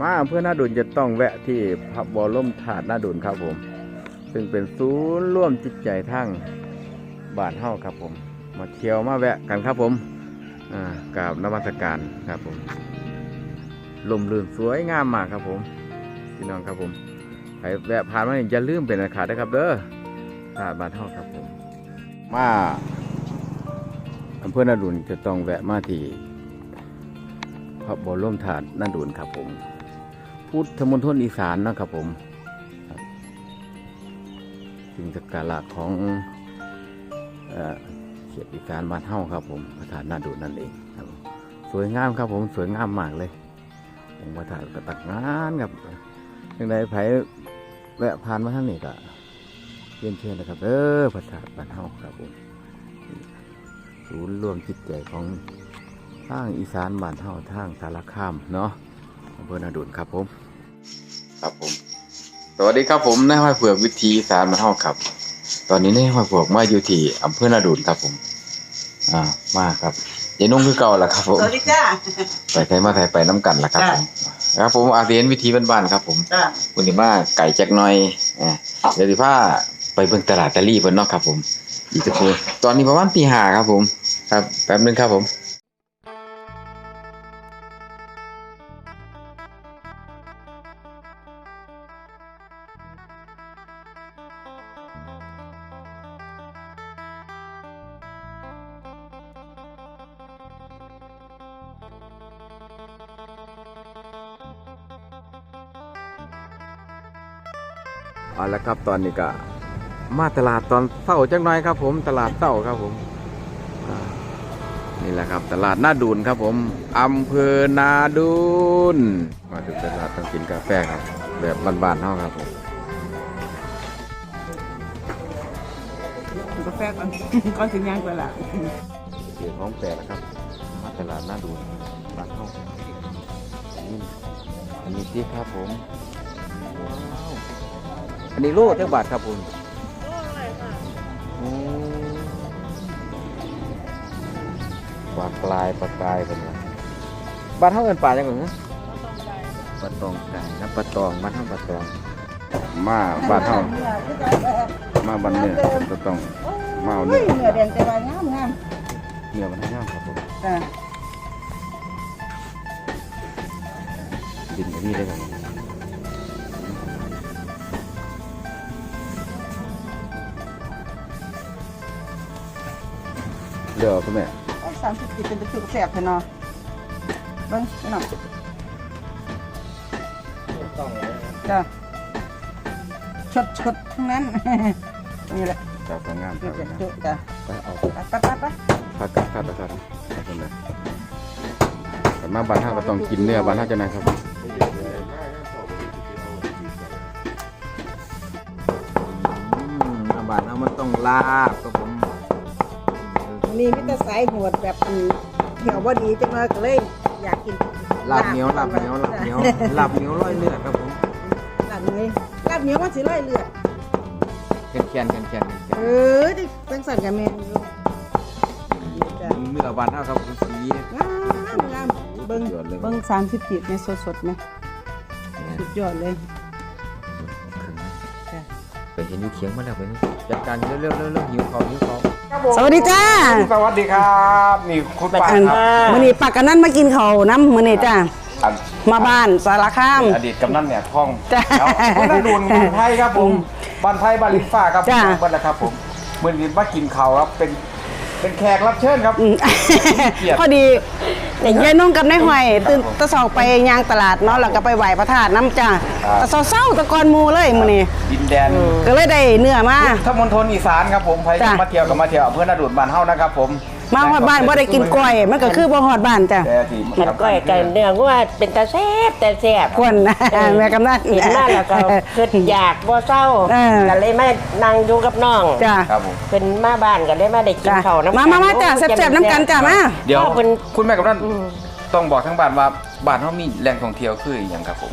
มาอำเพื่อหน้าดุลจะต้องแวะที่พระบรมธาตุหน้าดุลครับผม ซึ่งเป็นศูนย์ร่วมจิตใจทั้งบ้านเฮาครับผม มาเที่ยวมาแวะกันครับผมกราบนมัสการครับผมลมลื่นสวยงามมากครับผมพี่น้องครับผมใครแวะผ่านมาอย่าลืมเป็นอันขาดนะครับเด้อธาตุบ้านเฮาครับผม มาอำเภอนาดุลจะต้องแวะมาที่พระบรมธาตุนาดุลครับผม พุทธมณฑลอีสานนะครับผมจึงสักการะของเขตอีสานบ้านเฮ้าครับผมพระธาตุนาดุลนั่นเองครับสวยงามครับผมสวยงามมากเลยองค์พระธาตุกระตักงานครับยังไงไผแวะผ่านมาทางนี้ก็เรียนเชิญนะครับเออพระธาตุบ้านเฮ้าครับผมศูนย์รวมจิตใจของทางอีสานบ้านเฮาทางสารคามเนาะอำเภอนาดุลครับผม ครับผม สวัสดีครับผมนายห้อยเผือกวิธีสารมาเท่าครับ ตอนนี้นายห้อยเผือกมาอยู่ที่อำเภอนาดุลครับผม อ่า มาครับยายนุ่งคือเก่าละครับผมสวัสดีจ้าไปไทยมาไทยไปน้ำกันละครับผมครับผมอาเรียนวิธีบ้านๆครับผมจ้าวันนี้มาไก่แจ็คหน่อยอ่าเดี๋ยวสิพาไปเบิ่งตลาดตะลี่เพิ่นเนาะครับผม อีกสักครู่ตอนนี้ประมาณตีห้าครับผม ครับแป๊บนึงครับผม เอาละครับตอนนี้ก็มาตลาดตอนเช้าจังหน่อยครับผมตลาดเช้าครับผมอ่านี่แหละครับ ตลาดนาดูนครับผมอำเภอนาดูนมาถึงตลาดต้องกินกาแฟครับ แบบบ้านๆเท่าครับผมกาแฟก่อนก่อนถึงย่างไปละเกี่ยวของแปลกนะครับ มาตลาดนาดูนบ้านเท่านี่อันนี้ที่ครับผมว้าว อันนี้โลเท่าบาทครับผมอืมปลากลายปลากลายเป็นไงบ้านเท่าเอินป่าจังหวะปลาตองไก่นะปลาตองบ้านเท่าปลาตอง มาบ้านเท่ามาบ้านเนี่ยปลาตองมาเอาเฮ้เนื้ยอเนื้อแดงแต่ว่างามงามเนื้อมันให้งามครับผมจ้าดินอันนี้เลยครั เดี๋ยวคุณแม่โอ้สามสิบปีเป็นตะคือแสบเถอะเนาะเบิ้งพี่น้องจ้าชดชดทั้งนั้น นี่แหละจับงามคจุรับดจุดจ้าไปเอาไปไปไปไปพักกันครับครับครับคุณแม่แต่มาบ้านเฮาก็ต้องกินเนื้อบ้านเฮาจะนะครับอืมบ้านเฮามันต้องลาบครับผม นี่มิตรสายหวดแบบอืมเหี่ยวบ่ดีจังเลยก็เลยอยากกินลาบเหนียวลาบเหนียวลาบเหนียวลาบเหนียวร้อยเลือดครับผมลาบเหนียวลาบเหนียวมันสิไล่เลือดแข็งแข็งแข็งแข็งเออที่จังสันกับแม่นอยู่จ้ะเนื้อบ้านเฮาครับสีงามงามเบิ้งสุดยอดเลยเบิ้งสามสิบปีไหมสดสดๆไหมสุดยอดเลยจ้ะไปเห็นอยู่เคียงมาแล้วไปนี่จัดการเร็วๆเร็วๆหิวเขาหิวเขา สวัสดีจ้า สวัสดีครับนี่คุณป้าครับมื้อนี้ปักกันนั่นมากินเขาวน้ำมื้อนี้จ้า อันมาบ้านสารคาม อดีตกำนันเนี่ยท่องจ้ะแล้วคุณนาดูนบ้านไทยครับผมบ้านไทยบ้านลินฟ้าครับจ้ะบ้านละครับผมเมื่อนี้มากินข้าวครับเป็นเป็นแขกรับเชิญครับ อืมเกียรติ พอดี ยายนุ่งกับนายหอยตื่นตะเสาไปยางตลาดเนาะแล้วก็ไปไหว้พระธาตุน้ำจ้าครับตะเสาเศร้าตะกอนหมูเลยมื้อนี้ดินแดนก็เลยได้เนื้อมาถ้ามณฑลอีสานครับผมใครจ้ะมาเที่ยวกับมาเที่ยวอำเพื่อนาดูนบ้านเฮานะครับผม มาฮอดบ้านบ่ได้กินกล้วยมันก็คือบ่ฮอดบ้านจ้ะแต่ที่เห็ดก้อยไก่เนื้อว่าเป็นตาแซ่บแต่แซ่บควรนะแม่กำนันเห็นหน้าแล้วก็เกิดอยากบ่เศร้าเออก็เลยมานั่งอยู่กับน้องจ้ะครับผมเป็นมาบ้านก็ได้มาได้กินจ้ะข้าวน้ำมามามาจ้ะแซ่บๆน้ำกันจ้ะมาเดี๋ยวพ่อเป็นคุณแม่กับนั่นต้องบอกทั้งบ้านว่าบ้านเฮามีแหล่งท่องเที่ยวคืออหย่างครับผม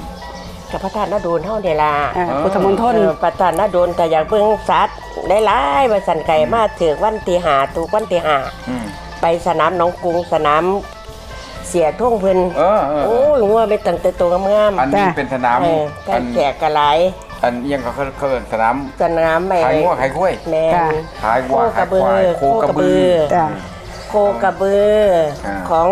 กับพระธาตุนาโดนเฮาเดล่ะอ่าพุทธมณฑล เออพระธาตุนาโดนแต่อยากเบิ่งสัตว์หลายๆว่าสันไก่มาถึกวันที่หาถูกวันที่หาอืมไปสนามหนองกรุงสนามเสียท่งเพิ่นเออเออโอ้ยงัวเป็นตั้งแต่ตัวงามๆอันนี้เป็นสนามเอออันแขกกระไหลายอันเอียงเขาเขาเขาเอิ้นสนามสนามไปขายงัวขายกล้วย แม่นขายวัวโคกระบือขายควายโคกระบือจ้ะ โคกระบืออา ของ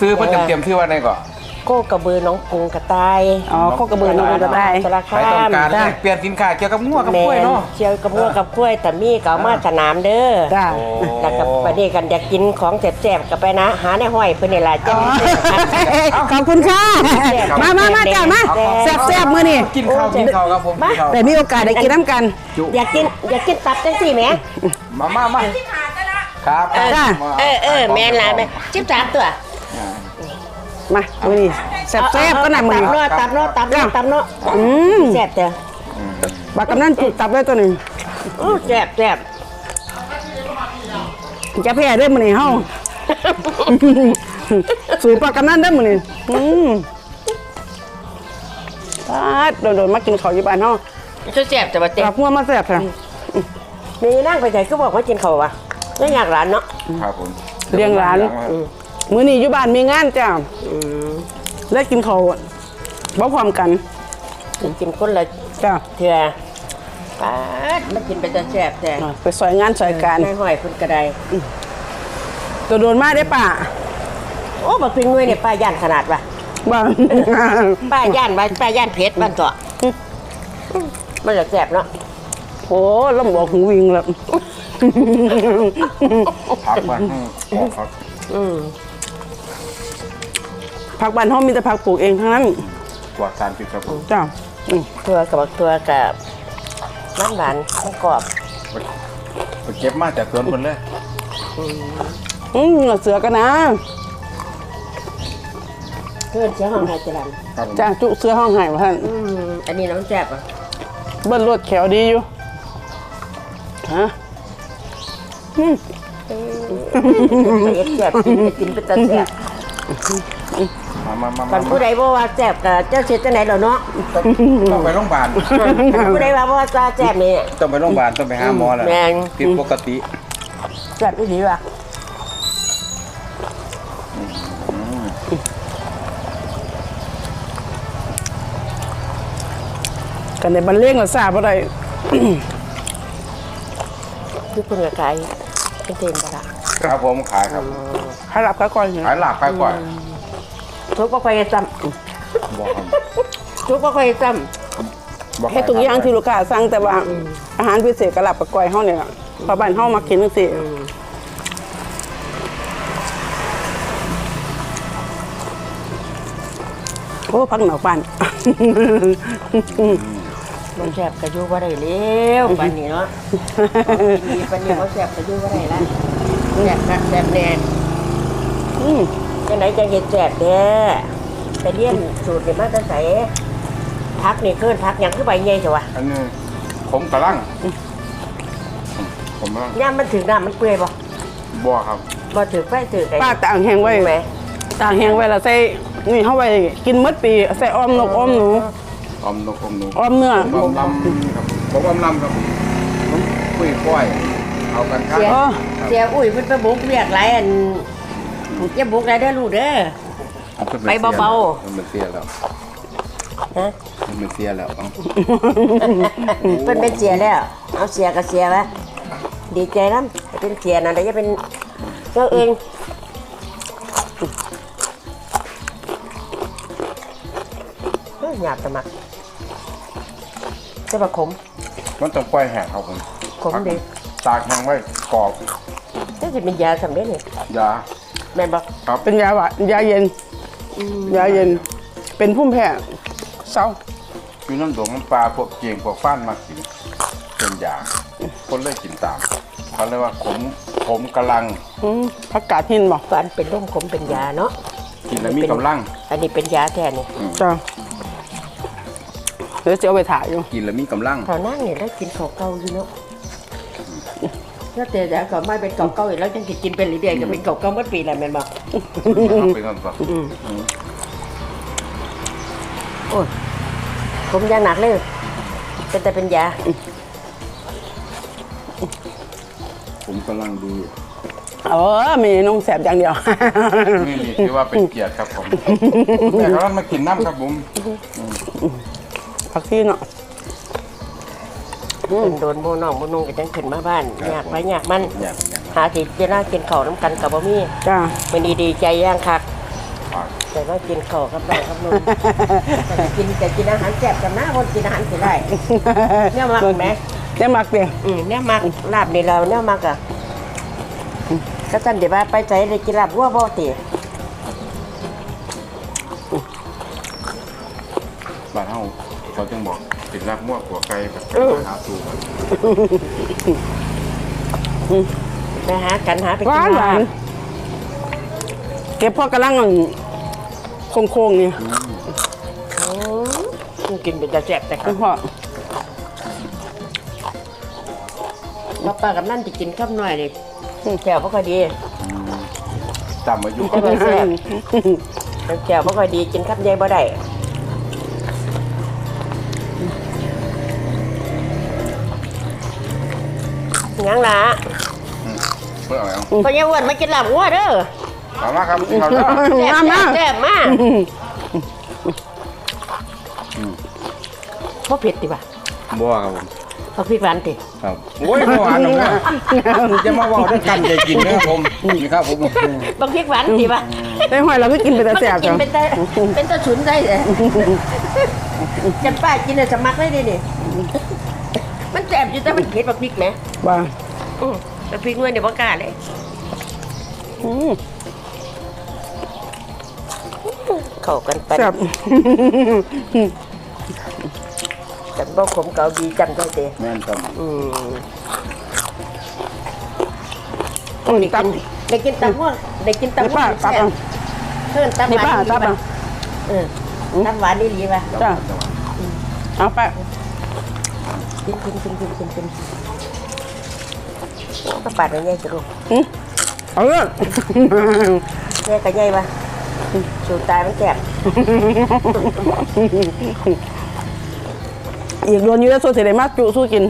ซื้อเพิ่นเตรียมๆชื่อว่าไงก่อน โคกระบือน้องกรุงกระต่าย อ๋อโคกระบือน้องก็ได้สารใคคารต้องมการจ้ะแลกเปลี่ยนสินค้าเกี่ยวกับงัวกับแม่กล้วยนเนาะ เชียวกับงัวกับกล้วยแต่มีก็เอามาสนามเด้อจ้ะโอ้ แล้วก็ประเดี๋ยวกันอยากกินของแซ่บๆก็ไปนะ หาในห้อยเพิ่นนี่ล่ะจังสิครับขอบคุณค่ะมามามาจ้ะมาแซ่บแซ่บๆมื้อนี้กินข้าวกินข้าวครับผมกินข้าว แต่มีโอกาสได้กินน้ำกัน จุ อยากกินอยากกินตับจังซี่แหมมามามาครับเออจ้ะเออเออแม่นล่ะแม่จิบสามตัว มามื้อนี้แซ่บแซ่บๆก็น่ะมื้อตับนี้เนาะตับเนาะตับเนาะตับเนาะอืมแซ่บเด้อบักกำนันจุดตับได้ตัวหนึงอู้แซ่บแซ่บจะแพ้ได้อมื้อนี้เฮาสูตรปลากำนันได้อมื้อนี้อืมปาดโดนๆมากินข้าวอยู่บ้านเฮาจะแซ่บแต่ว่าเต็กลับหัวมาแซ่บค่ะมีนั่งไปไหนก็บอกว่ากินข้าววะไม่อยากหลานเนาะ ครับผมเลี้ยงหลานมื้ อนี้อยู่บ้านมีงานจ้าอืมแล้วกินข้าวบ่พร้อมกันกินคนละจ้าเถื่อปาดมันกินไปจะแซ่บแต่ไปซอยงานซอยการในห้อยเพิ่นกระไดตัวโดนมาได้อป่าโอ้บักพิงด้วยเนี่ยป้าย่านขนาดว่ะบ้าป้าย่านว่าป้าย่านเพชรบ้านเถาะมันจะแซ่บเนาะโอ้ลำบอกหูวิงแล้วพักมาออกครับอืม ผักบ้านเฮามีแต่ผักปลูกเองทั้งนั้นกว่าสารพิษครับผมจ้าอืมตัวกับบักตัวกับมันหวานมันกรอบไปเก็บมาจากสวนคนเลยอืมเสือกันนะเพื่อนเสียห้องไทยจรันครับผมจ้าจุเสือห้องไห้ว่าท่านอืมอันนี้น้องแซ่บอะเบิ้ลรวดแขวดีอยู่ฮะอืม เอ็ดแซ่บกินไปกินไปแต่แซ่บ มามามาคันผู้ใดบอกว่าแซ่บก็เจ้าเสียจังไหนเหรอเนาะต้องไปโรงพยาบาลคันผู้ใดว่าบ่ว่าแซ่บนี่ต้องไปโรงพยาบาลต้องไปหาหมอแล้วแม่งผิดปกติแซ่บอีหลีว่ะกันในบันเลงก็ทราบบ่ได้คือคุณกับไก่เป็นเต็มบ่ล่ะครับผมขายครับให้รับเขาก่อนเนี่ยขายหลากขายกว่า ทุกบ่ค่อยซ้บอกครับำทุกบ่ค่อยซ้บอกแค่ตุกอย่างที่ลูกค้าสั่งแต่ว่าอาหารพิเศษกระลับกับก้อยเฮาเนี่ยเพราะบ้านเฮามากินจังซี่โอ้พักหนอกบ้านำมันแซ่บก็อยู่บ่ได้แล้วปานนี้เนาะมีปานนี้บ่แซ่บก็อยู่บ่ได้ละแซ่บคักแซ่บแน่อืม จังไหนจังเฮ็ดแซ่บแท้ไปเรียนสูตรนี่มาแต่ไสพักนี่คือพักหยังคือใบใหญ่จ้ะวะอันนี้ผมกระลังผมกระลังย่ามมันถึงน้ำมันเปื่อยบ่บ่ครับบ่ถึงไฟถึงไอ้ป้าต่างแห้งไว้ไหมต่างแห้งไว้แล้วใส่นี่เฮาไว้กินหมดปีใส่อ้อมนกอ้อมหนูอมนกอมหนูอ้อมเนื้อผมอมลำครับผมอมลำครับผมคุยก้อยเอากันครับเสียอ๋อเสียอุ้ยเพิ่นไปบุกเรียกหลายอัน อย่าบุกหลายเด้อลูกเด้อ ไปเบาๆ มันเป็นเสียแล้วฮะมันเป็นเสียแล้วเอาเพิ่นเป็นเสียแล้ว เอาเสียก็เสียวะดีใจนำเป็นเสียนั่นแต่จะเป็นเจ้าเองเฮ้ยหยาบตะมักจะมาขม มันต้องปล่อยแห้งครับผมขมดี ตากแห้งไว้กรอบนี่จะเป็นยาสำเร็จนี่ยา แม่นบ่ครับ เป็นยาหวานยาเย็น ยาเย็น เป็นพุ่มแพ้เศร้าอยู่น้ำดงน้ำปลาพวกเกียงพวกฟ้านมากินเป็นยาคนเลยกินตามเขาเรียกว่าขมขมกำลังอืมผักกาดหินบอกฟันเป็นร่มขมเป็นยาเนาะกินแล้วมีกำลัง อันนี้เป็นยาแท้นี่จ้าเดี๋ยวจะเอาไปถ่ายอยู่กินแล้วมีกำลังเท่านั่งนี่แล้วกินข้าวเก่าอยู่เนาะ แล้วแต่แต่ก็ไม่เป็นเก่าเก่าอีกแล้วยังกินกินเป็นเรื่อยๆก็เป็นเก่าเก่าเมื่อปีแหละแม่นบ่ไปก่อนก่อนโอ้ยผมยาหนักเลยเป็นแต่เป็นยาผมกำลังดีเออมีน้องแสบอย่างเดียวนี่นี่ถือว่าเป็นเกียรติครับผมแต่เขามากินน้ำครับผมผักชีเนาะ โดนโมน้องโมนุ่งก็จังขึ้นมาบ้านอยากไปอยากมันอยากอยากหาสิเจะน่ากินข้าวน้ำกันกับบ่มีจ้ามันดีดีใจย่างคักฝากแต่ว่ากินข้าวกับน้องกับนุ่งแต่กินแต่กินอาหารแซ่บกันนะคนกินอาหารสิได้เนี่ยมักไหมเนี่ยมักเดียวอืมเนี่ยมักลาบนี่เราเนี่ยมักอะก็ท่านเดี๋ยวว่าไปใจเลยกินลาบวัวบ่ติบ้านเฮาเขาจึงบอก ติดรักมั่วขัวไก่แบบหาสูมันไปหากันหาไปหกิวานนหวานเก็บพ่อกำลังโค้งๆนี่อืมกินเป็นจะแซ่บแต่ครัคุบณพ่อว่าป้ากับนั่นจะกินข้าวหน่อยเลยแก้วบ่ค่อยดีจำมาอยู่แต่ว่าแซ่บแก้วบ่ค่อยดีกินข้าวใหญ่บ่ได้ ยังล่ะเพื่ออะไรเอาพอยายอ้วนมากินลาบวัวเด้อเอามาครับเขาจะแซ่บมาแซ่มาบแซ่บมากบ่เผ็ดติบ่ะบัวครับผมเอาพริกหวานติครับโอ้ยบัวหนุ่มนะจะมาบอกด้วยกันใจกินนะครับผมนี่ครับผมบักพริกหวานติบ่ะได้หอยเราก็กินไปแต่มันแสก็บกิจ้ะนเป็นแต่เป็นตะฉุนได้เลยจำป้ากินน่ะสมักได้ดินี่มันแซ่บอยู่แต่มันเผ็ดบักพริกแหม ว่าอือบักพริกน้อยเดี๋ยวบ่กล้าเลยอืมเข้ากันไปแซ่บ กันบ่ขมเกาดีจำได้เด้แม่นครับอืมอืมตับได้กินตับม่วงได้กินตับนี่ม่วป้างตับแซ่เอาบเพิ่นตับหนี่วานป้าดีตับป่ะเอา เออตับหวานนี่ดีป่ะจ้าเอาไปกินกินกินกินกินกิน ก็ปาดให้ใหญ่จะลูกอืมเอาเลยใหญ่ก็ใหญ่ป่ะสูตายมันแซ่บอีกโดนอยูแล้วโซเสียได้มากจุสู้กิน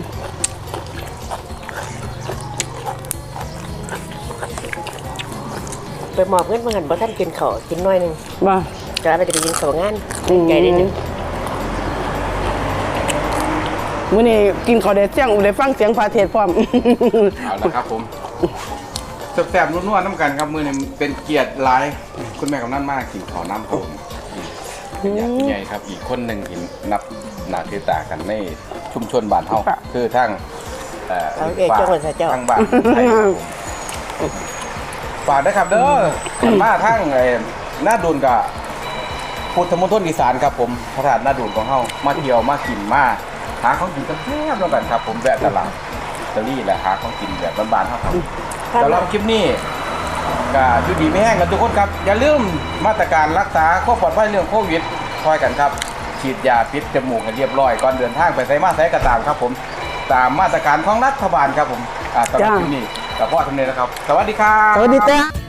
ไปหมอบเงินมาหันบ่ท่านกินข้าวกินน้อยหนึงว่าจะเอาไปจะไปกินข้าวงานอืมใหญ่นิดนึง มื้อนี้กินข้าวเด็ดเสียงได้ฟังเสียงพาเทศพร้อม เอาละครับผมแซ่บๆนัวๆน้ำกันครับมือนี้เป็นเกียรติหลายคุณแม่กำนันมากกินขอน้ำครับผมเป็นญาติผู้ใหญ่ครับอีกคนหนึ่งเห็นนับหนาถือตากันในชุมชนบ้านเฮาคือทั้งเอ่อเอาเอกจังหวัดสระเจ้า ทั้งบ้านไทยครับผมฝากด้วยครับเด้อขันมาทั้งไอ้หน้าดุนกับพุทธมณฑลอีสานครับผมพระธาตุหน้าดุนของเฮามาเที่ยวมากินมา หาของกินกันแทบแล้วกันครับ ผมแวะตลาดตะลี่แหละหาของกินแบบบ้านๆเฮาครับสำหรับคลิปนี้ก็อยู่ดีไม่แห้งกันทุกคนครับ อย่าลืมมาตรการรักษาความปลอดภัยเรื่องโควิดคอยกันครับ ฉีดยาพิษจมูกกันเรียบร้อยก่อนเดินทางไปไซมาไซกระตามครับ ผมตามมาตรการของรัฐบาลครับผมอ่าสำหรับจ้าคลิปนี้กับพ่อทำเนียนะครับ สวัสดีครับสวัสดีจ้า